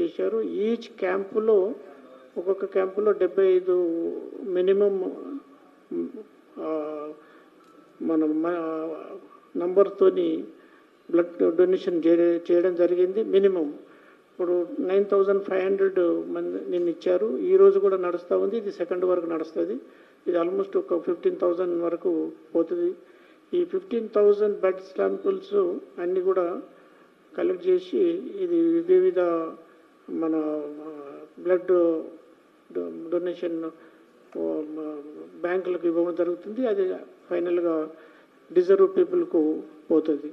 చేశారు. ఈచ్ క్యాంపులో ఒక్కొక్క క్యాంపులో డెబ్బై ఐదు మినిమం మనం నంబర్తోని బ్లడ్ డొనేషన్ చేయడం జరిగింది మినిమం ఇప్పుడు నైన్ థౌజండ్ ఫైవ్ హండ్రెడ్ మంది నిన్న ఇచ్చారు. ఈ రోజు కూడా నడుస్తూ ఉంది. ఇది సెకండ్ వరకు నడుస్తుంది. ఇది ఆల్మోస్ట్ ఒక ఫిఫ్టీన్ థౌజండ్ వరకు పోతుంది. ఈ ఫిఫ్టీన్ థౌజండ్ బెడ్ శాంపుల్స్ అన్నీ కూడా కలెక్ట్ చేసి ఇది వివిధ మన బ్లడ్ డొనేషన్ బ్యాంకులకు ఇవ్వడం జరుగుతుంది. అది ఫైనల్గా డిజర్వ్ పీపుల్కు పోతుంది.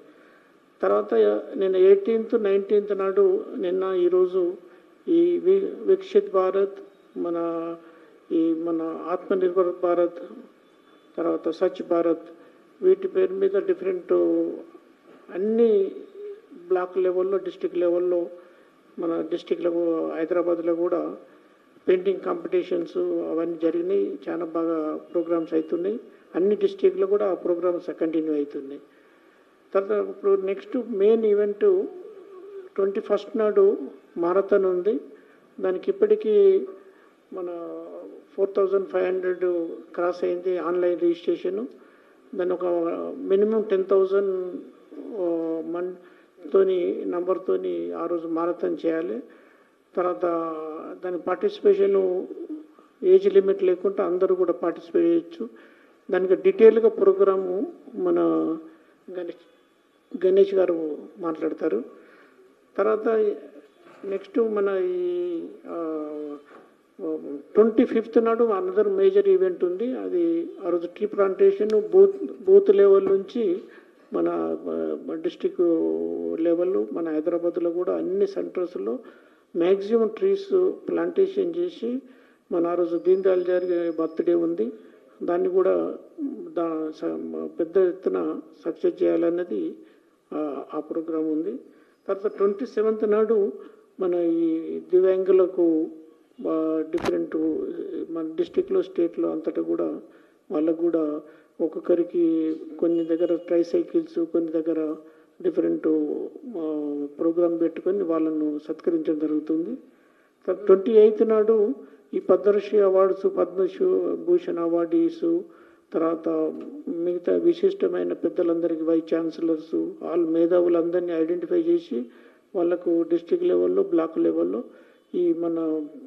తర్వాత నేను ఎయిటీన్త్ నైన్టీన్త్ నాడు నిన్న ఈరోజు ఈ వి వికసిత్ భారత్ మన ఈ మన ఆత్మనిర్భర్ భారత్ తర్వాత స్వచ్ఛ భారత్ వీటి పేరు మీద డిఫరెంట్ అన్ని బ్లాక్ లెవెల్లో డిస్టిక్ లెవెల్లో మన డిస్టిక్లో హైదరాబాద్లో కూడా పెయింటింగ్ కాంపిటీషన్స్ అవన్నీ జరిగినాయి. చాలా బాగా ప్రోగ్రామ్స్ అవుతున్నాయి అన్ని డిస్టిక్లో కూడా ఆ ప్రోగ్రామ్స్ కంటిన్యూ అవుతున్నాయి. తర్వాత ఇప్పుడు next main event twenty first నాడు మారథాన్ ఉంది. దానికి ఇప్పటికీ మన four thousand five hundred cross అయింది ఆన్లైన్ రిజిస్ట్రేషను దాని ఒక మినిమం టెన్ థౌజండ్ మన్ తోని నంబర్తోని ఆ రోజు మారథాన్ చేయాలి. తర్వాత దాని పార్టిసిపేషన్ ఏజ్ లిమిట్ లేకుండా అందరూ కూడా పార్టిసిపేట్ చేయొచ్చు. దానికి డీటెయిల్గా ప్రోగ్రాము మన గణేష్ గణేష్ గారు మాట్లాడతారు. తర్వాత నెక్స్ట్ మన ఈ ట్వంటీ ఫిఫ్త్ నాడు అనదర్ మేజర్ ఈవెంట్ ఉంది. అది ఆ రోజు tree plantation booth booth level నుంచి మన డిస్టిక్ లెవెల్లో మన హైదరాబాద్లో కూడా అన్ని సెంటర్స్లో మ్యాక్సిమం ట్రీస్ ప్లాంటేషన్ చేసి మన ఆ రోజు దీన్ దయాళ్ జరిగే బర్త్డే ఉంది. దాన్ని కూడా దా స- పెద్ద ఎత్తున సక్సెస్ చేయాలన్నది ఆ, ఆ ప్రోగ్రాం ఉంది. తర్వాత ట్వంటీ సెవెంత్ నాడు మన ఈ దివ్యాంగులకు డిఫరెంట్ మన డిస్టిక్లో స్టేట్లో అంతటా కూడా వాళ్ళకు కూడా ఒక్కొక్కరికి కొన్ని దగ్గర ట్రై సైకిల్స్ కొన్ని దగ్గర డిఫరెంట్ ప్రోగ్రామ్ పెట్టుకొని వాళ్ళను సత్కరించడం జరుగుతుంది. ట్వంటీ ఎయిత్ నాడు ఈ పద్మశ్రీ అవార్డ్స్ పద్మశ్రీ భూషణ్ అవార్డీస్ తర్వాత మిగతా విశిష్టమైన పెద్దలందరికీ వైస్ ఛాన్సలర్స్ ఆల్ మేధావులందరినీ ఐడెంటిఫై చేసి వాళ్ళకు డిస్టిక్ లెవెల్లో బ్లాక్ లెవెల్లో ఈ మన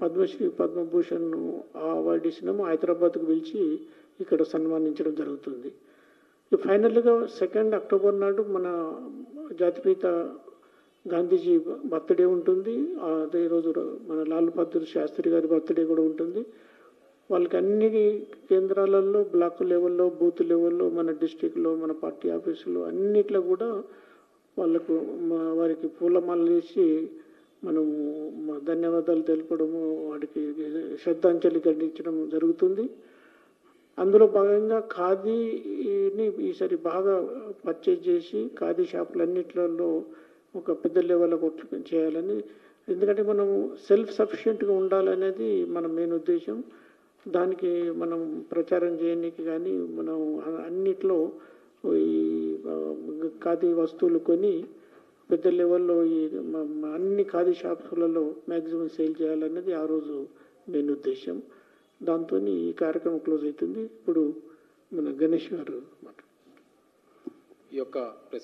పద్మశ్రీ పద్మభూషణ్ ఆ అవార్డు ఇచ్చినాము హైదరాబాద్కు పిలిచి ఇక్కడ సన్మానించడం జరుగుతుంది. ఈ ఫైనల్గా సెకండ్ అక్టోబర్ నాడు మన జాతిపిత గాంధీజీ బర్త్డే ఉంటుంది. అదే రోజు మన లాల్ బహదూర్ శాస్త్రి గారి బర్త్డే కూడా ఉంటుంది. వాళ్ళకి అన్ని కేంద్రాలలో బ్లాక్ లెవెల్లో బూత్ లెవెల్లో మన డిస్టిక్లో మన పార్టీ ఆఫీసులో అన్నిట్లో కూడా వాళ్ళకు వారికి పూలమాలలు వేసి మనము ధన్యవాదాలు తెలపడము వాటికి శ్రద్ధాంజలి ఘటించడం జరుగుతుంది. అందులో భాగంగా ఖాదీని ఈసారి బాగా పర్చేజ్ చేసి ఖాదీ షాపులన్నిట్లలో ఒక పెద్ద లెవెల్లో కొట్లు చేయాలని. ఎందుకంటే మనం సెల్ఫ్ సఫిషియెంట్గా ఉండాలనేది మన మెయిన్ ఉద్దేశం. దానికి మనం ప్రచారం చేయడానికి కానీ మనం అన్నిట్లో ఈ ఖాదీ వస్తువులు కొని పెద్ద లెవెల్లో ఈ అన్ని ఖాదీ షాప్స్లలో మ్యాక్సిమం సేల్ చేయాలన్నది ఆ రోజు మెయిన్ ఉద్దేశం. దాంతో ఈ కార్యక్రమం క్లోజ్ అవుతుంది ఇప్పుడు మన గణేష్ గారు మాట ఈ యొక్క